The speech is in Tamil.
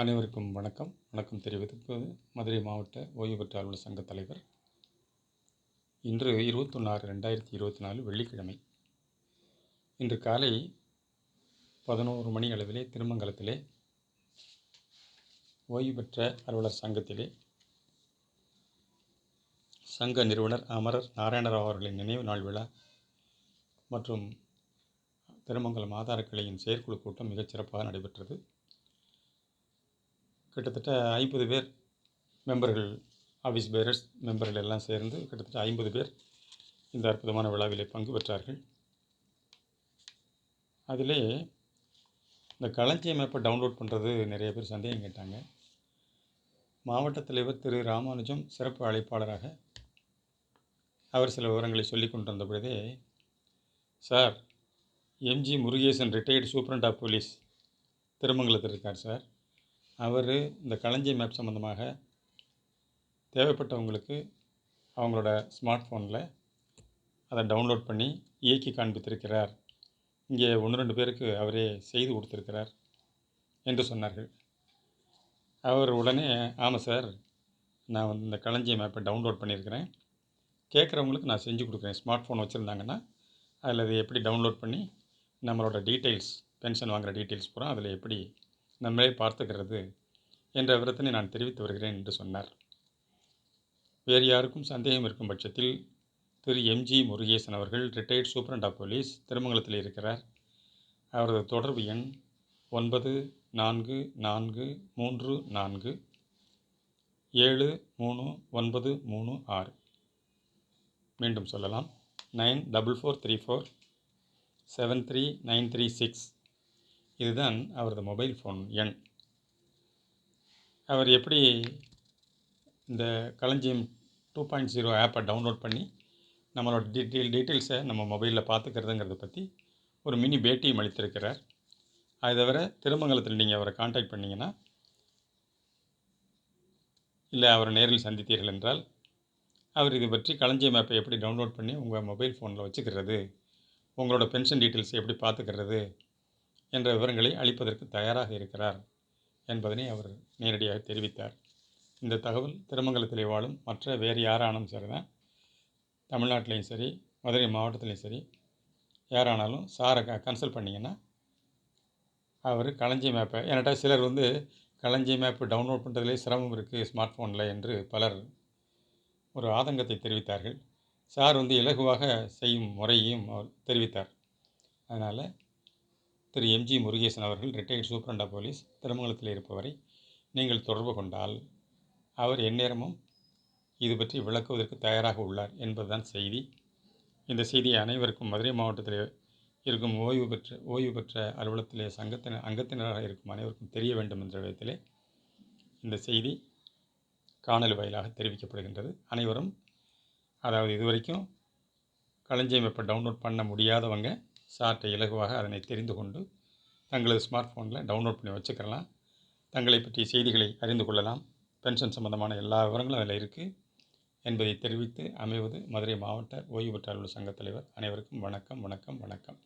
அனைவருக்கும் வணக்கம். வணக்கம் தெரிவித்திருப்பது மதுரை மாவட்ட ஓய்வு பெற்ற அலுவலர் சங்க தலைவர். இன்று இருபத்தொன்று ஆறு ரெண்டாயிரத்தி இருபத்தி நாலு வெள்ளிக்கிழமை. இன்று காலை பதினோரு மணி அளவிலே திருமங்கலத்திலே ஓய்வு பெற்ற அலுவலர் சங்கத்திலே சங்க நிறுவனர் அமரர் நாராயணராவ் அவர்களின் நினைவு நாள் விழா மற்றும் திருமங்கலம் ஆதார கிளையின் செயற்குழு கூட்டம் மிகச் சிறப்பாக நடைபெற்றது. கிட்டத்தட்ட ஐம்பது பேர் மெம்பர்கள் ஆஃபீஸ் பேரர்ஸ் மெம்பர்கள் எல்லாம் சேர்ந்து கிட்டத்தட்ட ஐம்பது பேர் இந்த அற்புதமான விழாவிலே பங்கு பெற்றார்கள். அதிலே இந்த களஞ்சியம் மேப்பை டவுன்லோட் பண்ணுறது நிறைய பேர் சந்தேகம் கேட்டாங்க. மாவட்ட தலைவர் திரு ராமானுஜம் சிறப்பு அழைப்பாளராக அவர் சில விவரங்களை சொல்லி கொண்டு வந்த பொழுதே sir M G Murugesan retired superintendent of police திருமங்கலத்தில் இருக்கார் சார். அவர் இந்த களஞ்சிய மேப் சம்மந்தமாக தேவைப்பட்டவங்களுக்கு அவங்களோட ஸ்மார்ட் ஃபோனில் அதை டவுன்லோட் பண்ணி இயக்கி காண்பித்திருக்கிறார். இங்கே ஒன்று ரெண்டு பேருக்கு அவரே செய்து கொடுத்துருக்கிறார் என்று சொன்னார்கள். அவர் உடனே ஆமாம் சார் நான் வந்து இந்த களஞ்சிய மேப்பை டவுன்லோட் பண்ணியிருக்கிறேன். கேட்குறவங்களுக்கு நான் செஞ்சு கொடுக்குறேன். ஸ்மார்ட் ஃபோன் வச்சுருந்தாங்கன்னா அதில் அதை எப்படி டவுன்லோட் பண்ணி நம்மளோட டீட்டெயில்ஸ் பென்ஷன் வாங்குகிற டீட்டெயில்ஸ் பூரா அதில் எப்படி நம்மளே பார்த்துக்கிறது என்ற விவரத்தினை நான் தெரிவித்து வருகிறேன் என்று சொன்னார். வேறு யாருக்கும் சந்தேகம் இருக்கும் பட்சத்தில் திரு. எம்ஜி முருகேசன் அவர்கள் ரிட்டையர்ட் சூப்பரண்ட் ஆஃப் போலீஸ் திருமங்கலத்தில் இருக்கிறார். அவரது தொடர்பு எண் ஒன்பது நான்கு நான்கு மூன்று நான்கு ஏழு மூணு ஒன்பது மூணு ஆறு. மீண்டும் சொல்லலாம். Nine double four three four seven three nine three six. இதுதான் அவரது மொபைல் ஃபோன் எண். அவர் எப்படி இந்த களஞ்சியம் டூ பாயிண்ட் ஜீரோ ஆப்பை டவுன்லோட் பண்ணி நம்மளோட டீட்டெயில் டீட்டெயில்ஸை நம்ம மொபைலில் பார்த்துக்கிறதுங்கிறத பற்றி ஒரு மினி பேட்டியும் அளித்திருக்கிறார். அது தவிர திருமங்கலத்தில் நீங்கள் அவரை காண்டாக்ட் பண்ணிங்கன்னா இல்லை அவரை நேரில் சந்தித்தீர்கள் என்றால் அவர் இது பற்றி களஞ்சியம் ஆப்பை எப்படி டவுன்லோட் பண்ணி உங்கள் மொபைல் ஃபோனில் வச்சுக்கிறது உங்களோட பென்ஷன் டீட்டெயில்ஸை எப்படி பார்த்துக்கிறது என்ற விவரங்களை அளிப்பதற்கு தயாராக இருக்கிறார் என்பதனை அவர் நேரடியாக தெரிவித்தார். இந்த தகவல் திருமங்கலத்திலே வாழும் மற்ற வேறு யாரானும் சரி தான் தமிழ்நாட்டிலையும் சரி மதுரை மாவட்டத்துலேயும் சரி யாரானாலும் சாரை க கன்சல்ட் பண்ணிங்கன்னா அவர் களஞ்சிய மேப்பை என்கிட்ட சிலர் வந்து களஞ்சிய மேப்பு டவுன்லோட் பண்ணுறதுலே சிரமம் இருக்குது ஸ்மார்ட் ஃபோனில் என்று பலர் ஒரு ஆதங்கத்தை தெரிவித்தார்கள். சார் வந்து இலகுவாக செய்யும் முறையையும் அவர் தெரிவித்தார். அதனால் திரு எம்ஜி முருகேசன் அவர்கள் ரிட்டையர்ட் சூப்பரண்டா போலீஸ் திருமங்கலத்தில் இருப்பவரை நீங்கள் தொடர்பு கொண்டால் அவர் எந்நேரமும் இது பற்றி விளக்குவதற்கு தயாராக உள்ளார் என்பதுதான் செய்தி. இந்த செய்தியை அனைவருக்கும் மதுரை மாவட்டத்தில் இருக்கும் ஓய்வு பெற்ற ஓய்வு பெற்ற அலுவலகத்திலே சங்கத்தினர் அங்கத்தினராக இருக்கும் அனைவருக்கும் தெரிய வேண்டும் என்ற விதத்திலே இந்த செய்தி காணொலி வாயிலாக தெரிவிக்கப்படுகின்றது. அனைவரும் அதாவது இதுவரைக்கும் களஞ்சியம் இப்போ டவுன்லோட் பண்ண முடியாதவங்க சாட்டை இலகுவாக அதனை தெரிந்து கொண்டு தங்களது ஸ்மார்ட் ஃபோனில் டவுன்லோட் பண்ணி வச்சுக்கலாம். தங்களை பற்றிய செய்திகளை அறிந்து கொள்ளலாம். பென்ஷன் சம்பந்தமான எல்லா விவரங்களும் அதில் இருக்குது என்பதை தெரிவித்து அமைவது மதுரை மாவட்ட ஓய்வு பெற்ற சங்கத் தலைவர் அனைவருக்கும் வணக்கம் வணக்கம் வணக்கம்.